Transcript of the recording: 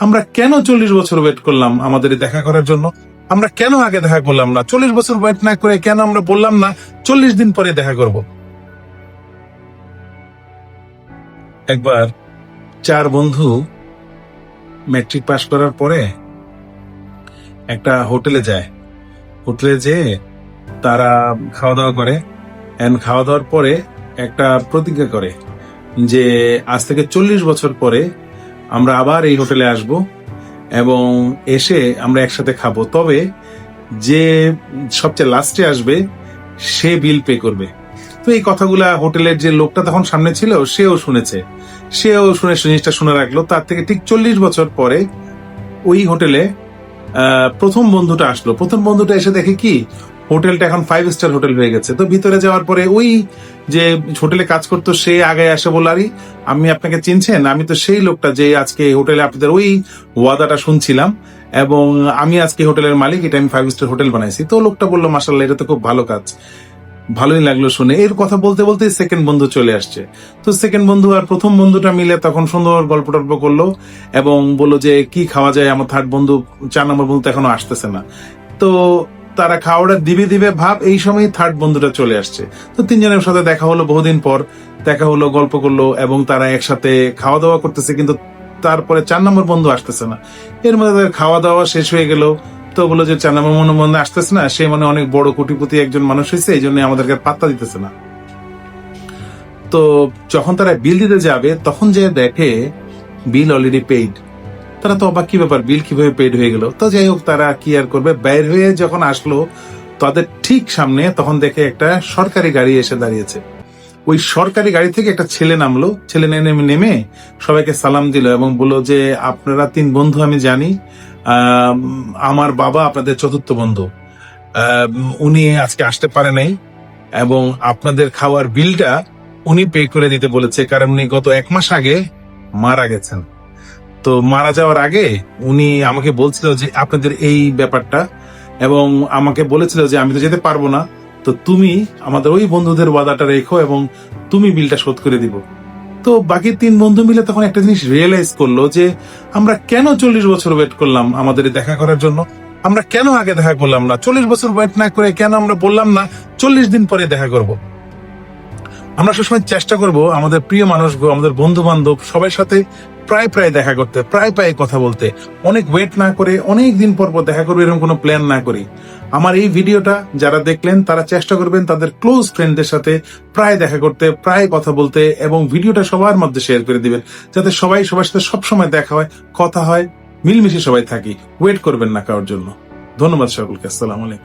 আমরা কেন চল্লিশ বছর ওয়েট করলাম আমাদের দেখা করার জন্য? আমরা কেন আগে দেখা করলাম না? চল্লিশ বছর ওয়েট না করে কেন আমরা বললাম না, চল্লিশ দিন পরে দেখা করব? একবার চার বন্ধু ম্যাট্রিক পাশ করার পরে একটা হোটেলে যায়। হোটেলে যেয়ে তারা খাওয়া দাওয়া করে এন্ড খাওয়া দাওয়ার পরে একটা প্রতিজ্ঞা করে যে আজ থেকে চল্লিশ বছর পরে আমরা আবার এই হোটেলে আসব এবং এসে আমরা একসাথে খাব। তবে যে সবচেয়ে লাস্টে আসবে, সে বিল পে করবে। তো এই কথাগুলা হোটেলের যে লোকটা তখন সামনে ছিল, সেও শুনেছে। সেও শুনে জিনিসটা শুনে রাখল। তার থেকে ঠিক চল্লিশ বছর পরে ওই হোটেলে প্রথম বন্ধুটা আসলো। প্রথম বন্ধুটা এসে দেখে কি, হোটেলটা এখন ফাইভ স্টার হোটেল হয়ে গেছে। তো ভিতরে যাওয়ার পরে ওই যে হোটেলে কাজ করতো, সে আগে এসে বলল আরে, আমি আপনাকে চিনছেন? আমি তো সেই লোকটা যে আজকে হোটেলে আপনাদের ওই ওয়াদাটা শুনছিলাম এবং আমি আজকে হোটেলের মালিক, এটা আমি ফাইভ স্টার হোটেল বানাইছি। তো লোকটা বলল মাসাল্লাহ এটা তো খুব ভালো কাজ। ভালোই লাগল শুনে। এর কথা বলতে বলতে সেকেন্ড বন্ধু চলে আসছে। তো সেকেন্ড বন্ধু আর প্রথম বন্ধুটা মিলে তখন সুন্দর গল্প টল্প করল এবং বলল যে, কি খাওয়া যায়? আমার থার্ড বন্ধু, চার নম্বর বন্ধু এখনও আসতেছে না। তো তারা খাওয়াটা দিবে দিবে ভাব এই সময় থার্ড বন্ধুটা চলে আসছে। তো তিনজনের সাথে দেখা হলো বহুদিন পর, দেখা হলো, গল্প করল এবং তারা একসাথে খাওয়া দাওয়া করতেছে কিন্তু তারপরে চার নম্বর বন্ধু আসতেছে না। এর মধ্যে তাদের খাওয়া দাওয়া শেষ হয়ে গেল। তো বলল যে চার নম্বর মনে মনে আসতেছে না, সে মানে অনেক বড় কোটিপতি একজন মানুষ হয়েছে, এই জন্য আমাদেরকে পাত্তা দিতেছে না। তো যখন তারা বিল দিতে যাবে, তখন যে দেখে বিল অলরেডি পেইড তারা তো অবাক কি ব্যাপার, বিল কীভাবে পেড হয়ে গেল? তো যাই হোক, তারা কি আর করবে? বাইর হয়ে যখন আসলো, তাদের ঠিক সামনে তখন দেখে একটা সরকারি গাড়ি এসে দাঁড়িয়েছে। ওই সরকারি গাড়ি থেকে একটা ছেলে নামলো। ছেলে নেমে নেমে সবাইকে সালাম দিল এবং বলল যে, আপনারা তিন বন্ধু আমি জানি। আমার বাবা আপনাদের চতুর্থ বন্ধু। উনি আজকে আসতে পারে নাই এবং আপনাদের খাওয়ার বিলটা উনি পে করে দিতে বলেছে। কারণ উনি গত এক মাস আগে মারা গেছেন। তো মারা যাওয়ার আগে উনি আমাকে বলছিল যে, আপনাদের এই ব্যাপারটা এবং আমাকে বলেছিল যে, আমি তো যেতে পারব না। তো তুমি আমাদের ওই বন্ধুদের ওয়াদাটা রেখো এবং তুমি বিলটা শোধ করে দিব। তো বাকি তিন বন্ধু মিলে তখন একটা জিনিস রিয়েলাইজ করল যে, আমরা কেন চল্লিশ বছর ওয়েট করলাম আমাদের দেখা করার জন্য? আমরা কেন আগে দেখা করলাম না? চল্লিশ বছর ওয়েট না করে কেন আমরা বললাম না, চল্লিশ দিন পরে দেখা করব? আমরা সবসময় চেষ্টা করব আমাদের প্রিয় মানুষগুলো, আমাদের বন্ধু বান্ধব সবার সাথে প্রায় প্রায় দেখা করতে, প্রায় প্রায় কথা বলতে। অনেক ওয়েট না করে, অনেক দিন পর পর দেখা করবে, এরকম কোনো প্ল্যান না করি। আমার এই ভিডিওটা যারা দেখলেন, তারা চেষ্টা করবেন তাদের ক্লোজ ফ্রেন্ডদের সাথে প্রায় দেখা করতে, প্রায় কথা বলতে এবং ভিডিওটা সবার মধ্যে শেয়ার করে দিবেন। যাতে সবাই সবার সাথে সবসময় দেখা হয়, কথা হয়, মিলমিশে সবাই থাকি। ওয়েট করবেন না কারোর জন্য। ধন্যবাদ সকলকে। আসসালামু আলাইকুম।